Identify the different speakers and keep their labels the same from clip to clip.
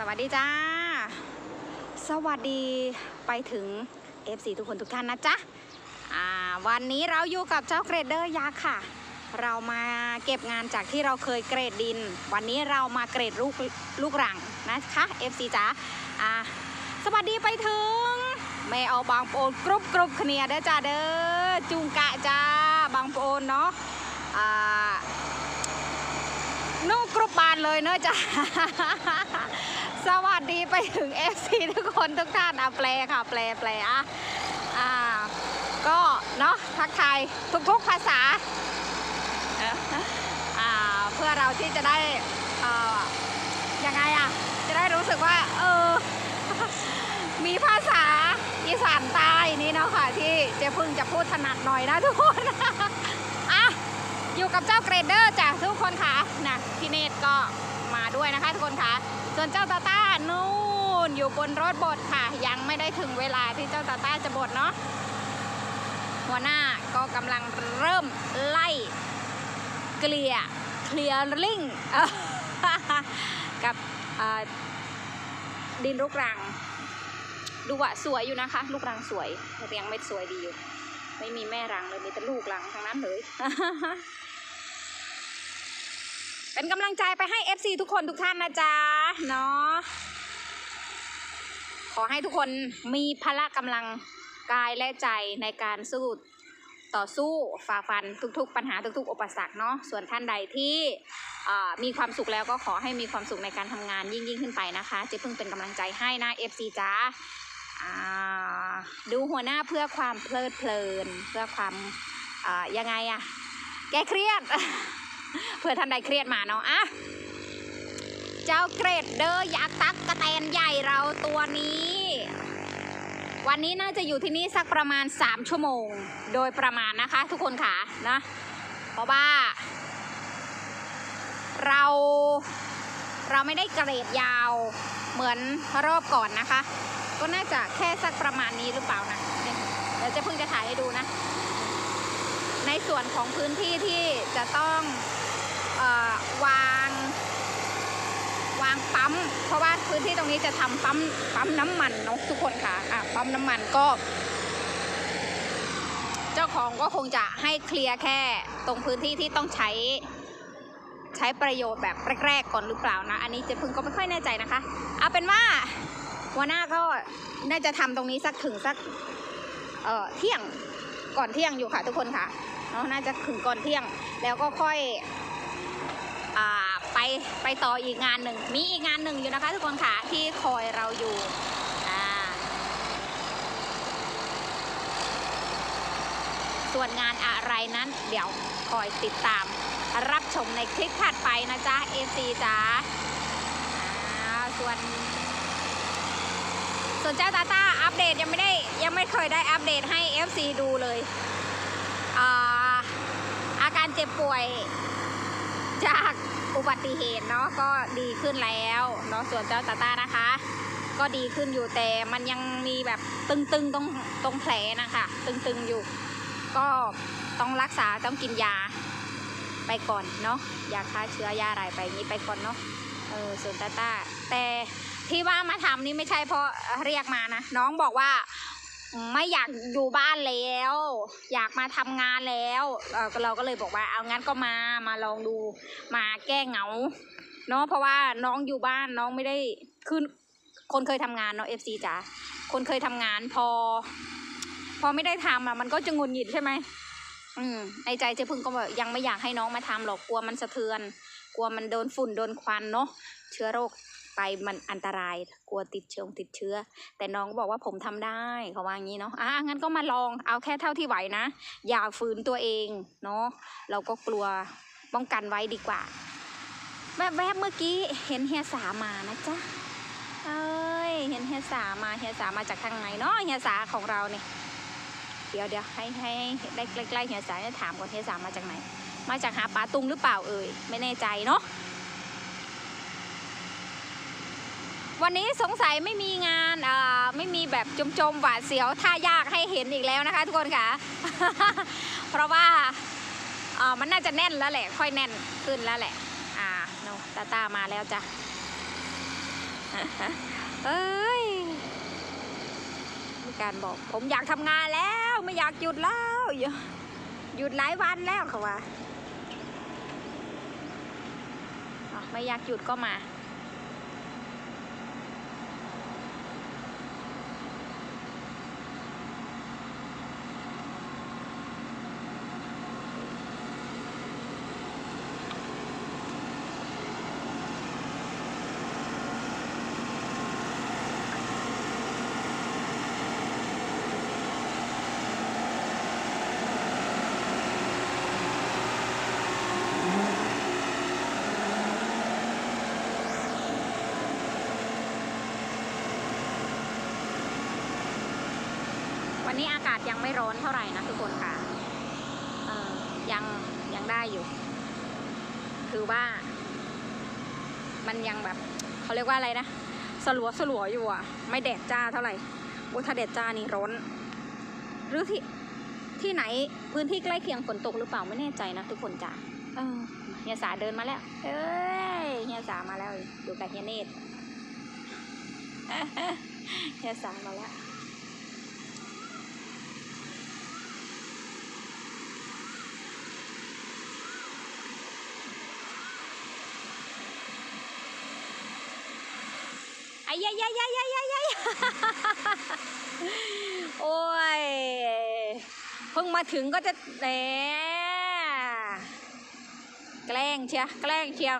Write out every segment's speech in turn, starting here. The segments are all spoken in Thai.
Speaker 1: สวัสดีจ้า สวัสดีไปถึง FC ทุกคนทุกท่านนะจ๊ะวันนี้เราอยู่กับเจ้าเกรดเดอร์ยักษ์ค่ะ เรามาเก็บงานจากที่เราเคยเกรดดิน วันนี้เรามาเกรดลูกลูกหลังนะคะ FC จ้าอ่าสวัสดีไปถึงแม่เอาบางโปนกรุบกรุบเคลียเด้อจ้าเด้อจุงกะจ้าบางโปนเนาะนู่กรุบบานเลยเนอะจ้ะ สวัสดีไปถึง FC ทุกคนทุกท่านอะแปลค่ะ แปลแปลอะอ่าก็เนาะทักทายทุกๆภาษาเอ่าเพื่อเราที่จะได้เอ่อยังไงอะจะได้รู้สึกว่าเออมีภาษาอีสานใต้นี่เนาะค่ะที่เจะพึ่งจะพูดถนัดหน่อยนะทุกคนอะอยู่กับเจ้าเกรดเดอร์จ้ะนะพี่เนตก็มาด้วยนะคะทุกคนค่ะ ส่วนเจ้าตาต้านู่นอยู่บนรถบดค่ะ ยังไม่ได้ถึงเวลาที่เจ้าตาต้าจะบดเนาะหัวหน้าก็กำลังเริ่มไล่เกลี่ยเคลียร์ลิงกับดินลูกรัง ดูอะสวยอยู่นะคะ ลูกรังสวยแต่ยังไม่สวยดีอยู่ ไม่มีแม่รังเลยมีแต่ลูกรังทั้งนั้นเลย เป็นกำลังใจไปให้ FC ทุกคนทุกท่านนะจ๊ะเนาะขอให้ทุกคนมีพละกำลังกายและใจในการสู้ต่อสู้ฝ่าฟันทุกๆ ปัญหาทุกๆอุปสรรคเนาะส่วนท่านใดที่มีความสุขแล้วก็ขอให้มีความสุขในการทำงานยิ่งยิ่งขึ้นไปนะคะเจะเพิ่งเป็นกำลังใจให้นะ FC จ้าดูหัวหน้าเพื่อความเพลิดเพลิน เพื่อความยังไงอะแก้เครียด เพื่อท่านใดเครียดมาเนาะอะเจ้าเกรดเดอร์ยักษ์ตักกระแตนใหญ่เราตัวนี้ วันนี้น่าจะอยู่ที่นี่สักประมาณ 3 ชั่วโมง โดยประมาณนะคะทุกคนค่ะนะเพราะว่า เราเราไม่ได้เกรดยาวเหมือนรอบก่อนนะคะ ก็น่าจะแค่สักประมาณนี้หรือเปล่านะเดี๋ยวจะเพิ่งจะถ่ายให้ดูนะ ส่วนของพื้นที่ที่จะต้องออวางวางปั๊ม เพราะว่าพื้นที่ตรงนี้จะทำปั๊มปั๊มน้ำมันเนาะทุกคนค่ะอะปั๊มน้ำมันก็ เจ้าของก็คงจะให้เคลียร์แค่ตรงพื้นที่ที่ต้องใช้ใช้ประโยชน์แบบแรกๆก่อนหรือเปล่านะ อันนี้เจะพึ่งก็ไม่ค่อยแน่ใจนะคะ เอาเป็นว่าหัวหน้าก็น่าจะทำตรงนี้สักถึงสักเออเที่ยงก่อนเที่ยงอยู่ค่ะทุกคนค่ะ เนาะน่าจะถึงก่อนเที่ยง แล้วก็ค่อยอไปไปต่ออีกงานหนึ่งมีอีกงานหนึ่งอยู่นะคะทุกคนค่ะที่คอยเราอยู่ส่วนงานอะไรนั้นเดี๋ยวคอยติดตาม รับชมในคลิปถัดไปนะจ๊ะเอซีจ้าอ่าส่วนส่วนเจ้าตาตาอัปเดตยังไม่ได้ยังไม่เคยได้อัปเดตให้ FC ดูเลย เจ็บป่วยจากอุบัติเหตุเนาะก็ดีขึ้นแล้วเนาะส่วนเจ้าตาต้านะคะ ก็ดีขึ้นอยู่แต่มันยังมีแบบตึงๆตรงตรงแผลนะคะตึงๆอยู่ ก็ต้องรักษาต้องกินยาไปก่อนเนาะยาฆ่าเชื้อยาอะไรไปนี้ไปก่อนเนาะเออส่วนตาต้าแต่ที่ว่ามาทำนี่ไม่ใช่เพราะเรียกมานะน้องบอกว่า ไม่อยากอยู่บ้านแล้ว อยากมาทำงานแล้วเอ่อเราก็เลยบอกว่าเอางั้นก็มามาลองดูมาแก้เหงาเนาะเพราะว่าน้องอยู่บ้านน้องไม่ได้คือคนเคยทำงานเนาะเอฟซีจ๋าคนเคยทำงานพอ พอไม่ได้ทำอะมันก็จะหงุนหงิดใช่ไหมอืมในใจเจ๊พึ่งก็แบบยังไม่อยากให้น้องมาทำหรอกกลัวมันสะเทือน กลัวมันโดนฝุ่นโดนควันเนาะเชื้อโรค ไปมันอันตรายกลัวติดเชื้อติดเชื้อ แต่น้องบอกว่าผมทำได้เขาว่างี้เนาะอะงั้นก็มาลองเอาแค่เท่าที่ไหวนะ อย่าฝืนตัวเองเนาะเราก็กลัวป้องกันไว้ดีกว่าแวบๆเมื่อกี้เห็นเฮียสามานะจ๊ะเอ้ยเห็นเฮียสามาเฮียสามาจากทางไหนเนาะเฮียสาของเราเนี่ยเดี๋ยวเดี๋ยวให้ให้ให้ได้ใกล้ๆเฮียสาจะถามก่อนเฮียสามาจากไหน มาจากหาปลาตุงหรือเปล่าเอ่ยไม่แน่ใจเนาะ วันนี้สงสัยไม่มีงานไม่มีแบบจมจมๆหวาดเสียวท่ายากให้เห็นอีกแล้วนะคะ ทุกคนค่ะ เพราะว่ามันน่าจะแน่นแล้วแหละ ค่อยแน่นขึ้นแล้วแหละ อ่าโนตาตามาแล้วจ้ะเอ้ยมีการบอก ผมอยากทำงานแล้วไม่อยากหยุดแล้วหยุดหลายวันแล้วเขาว่าไม่อยากหยุดก็มา นนี้อากาศยังไม่ร้อนเท่าไหร่นะทุกคนค่ะเออยังยังได้อยู่ คือว่า มันยังแบบเขาเรียกว่าอะไรนะสลัวสลัวอยู่อะ ไม่แดดจ้าเท่าไหร่โอ้ถ้าแดดจ้านี่ร้อนหรือที่ที่ไหนพื้นที่ใกล้เคียงฝนตกหรือเปล่าไม่แน่ใจนะทุกคนจ้าเออเฮียสาเดินมาแล้ว เอ้ยเฮียสามาแล้วอยู่กับเฮียเนตรเฮียสามาแล้ว ไอ้ยายยายยายยายยายยาย โอ้ย เพิ่งมาถึงก็จะแหมแกล้งเชียแกล้งเชีย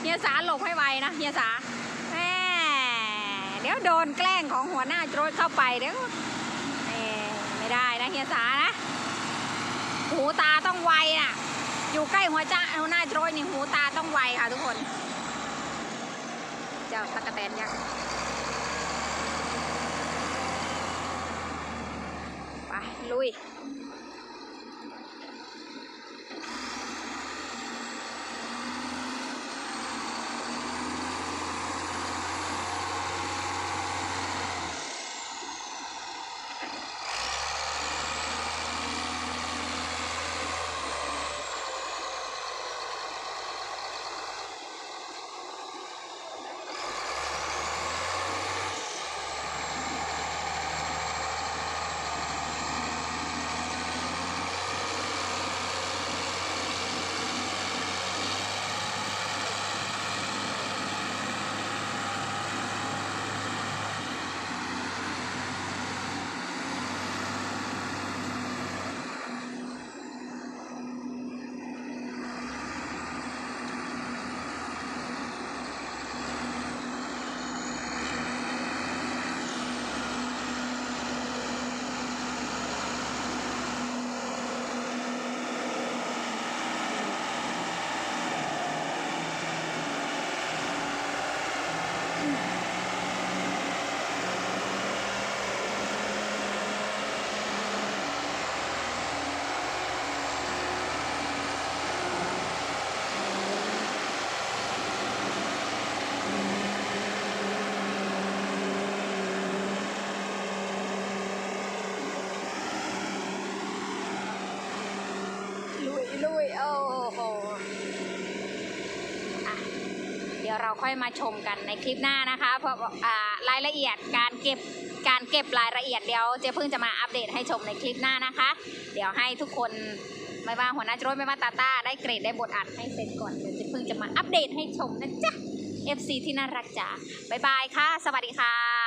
Speaker 1: เฮียสาหลบให้ไวนะเฮียสาแหมเดี๋ยวโดนแกล้งของหัวหน้าโจรเข้าไปเดี๋ยวไม่ได้นะเฮียสานะ หูตาต้องไวน่ะ อยู่ใกล้หัวจ้าหัวหน้าโจรนี่หูตาต้องไวค่ะทุกคน เจ้าตะกะแตนยักษ์ไปลุย เราค่อยมาชมกันในคลิปหน้านะคะเพราะรายละเอียดการเก็บการเก็บรายละเอียดเดี๋ยวเจ๊พึ่งจะมาอัปเดตให้ชมในคลิปหน้านะคะ เดี๋ยวให้ทุกคนไม่ว่าหัวหน้าจรไม่ว่าตาต้าได้เกรดได้บทอัดให้เสร็จก่อนเดี๋ยวเจ๊พึ่งจะมาอัปเดตให้ชมนะจ๊ะ FC ที่น่ารักจ้าบ๊ายบายค่ะ สวัสดีค่ะ